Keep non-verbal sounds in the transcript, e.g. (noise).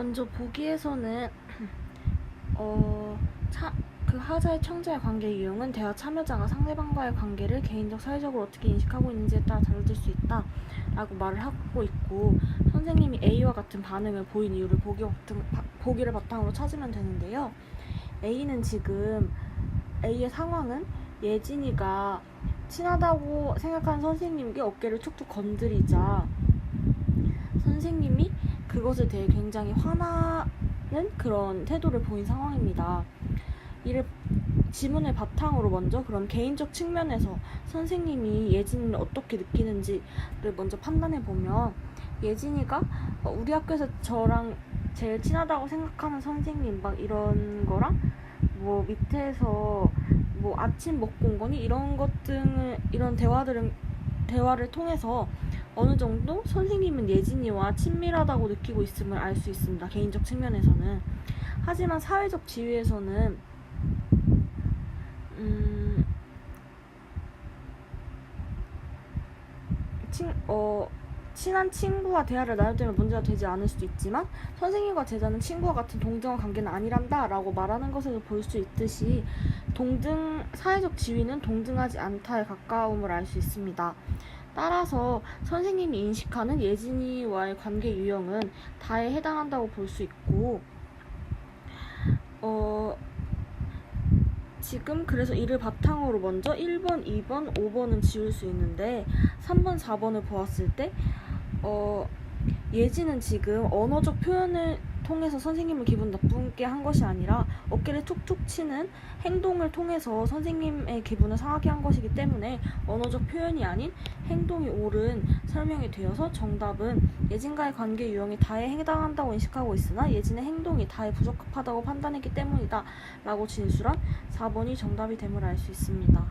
먼저 보기에서는 (clears throat) 어, 차, 그 하자의 청자의 관계 유형은 대화 참여자가 상대방과의 관계를 개인적 사회적으로 어떻게 인식하고 있는지에 따라 달라질 수 있다 라고 말을 하고 있고 선생님이 A와 같은 반응을 보인 이유를 보기 보기를 바탕으로 찾으면 되는데요. A는 지금 A의 상황은 예진이가 친하다고 생각하는 선생님께 어깨를 툭툭 건드리자 선생님이 그것에 대해 굉장히 화나는 그런 태도를 보인 상황입니다. 이를 지문을 바탕으로 먼저 그런 개인적 측면에서 선생님이 예진이를 어떻게 느끼는지를 먼저 판단해 보면 예진이가 어, 우리 학교에서 저랑 제일 친하다고 생각하는 선생님 막 이런 거랑 뭐 밑에서 뭐 아침 먹고 온 거니 이런 것 등을 이런 대화들은 대화를 통해서 어느 정도 선생님은 예진이와 친밀하다고 느끼고 있음을 알 수 있습니다. 개인적 측면에서는. 하지만 사회적 지위에서는 음, 친, 어, 친한 친구와 대화를 나눌 때면 문제가 되지 않을 수도 있지만 선생님과 제자는 친구와 같은 동등한 관계는 아니란다 라고 말하는 것에서 볼 수 있듯이 동등, 사회적 지위는 동등하지 않다에 가까움을 알 수 있습니다. 따라서 선생님이 인식하는 예진이와의 관계 유형은 다에 해당한다고 볼 수 있고, 어, 지금 그래서 이를 바탕으로 먼저 1번, 2번, 5번은 지울 수 있는데 3번, 4번을 보았을 때 어, 예지는 지금 언어적 표현을 통해서 선생님을 기분 나쁘게 한 것이 아니라 어깨를 툭툭 치는 행동을 통해서 선생님의 기분을 상하게 한 것이기 때문에 언어적 표현이 아닌 행동이 옳은 설명이 되어서 정답은 예진과의 관계 유형이 다에 해당한다고 인식하고 있으나 예진의 행동이 다에 부적합하다고 판단했기 때문이다 라고 진술한 4번이 정답이 됨을 알 수 있습니다.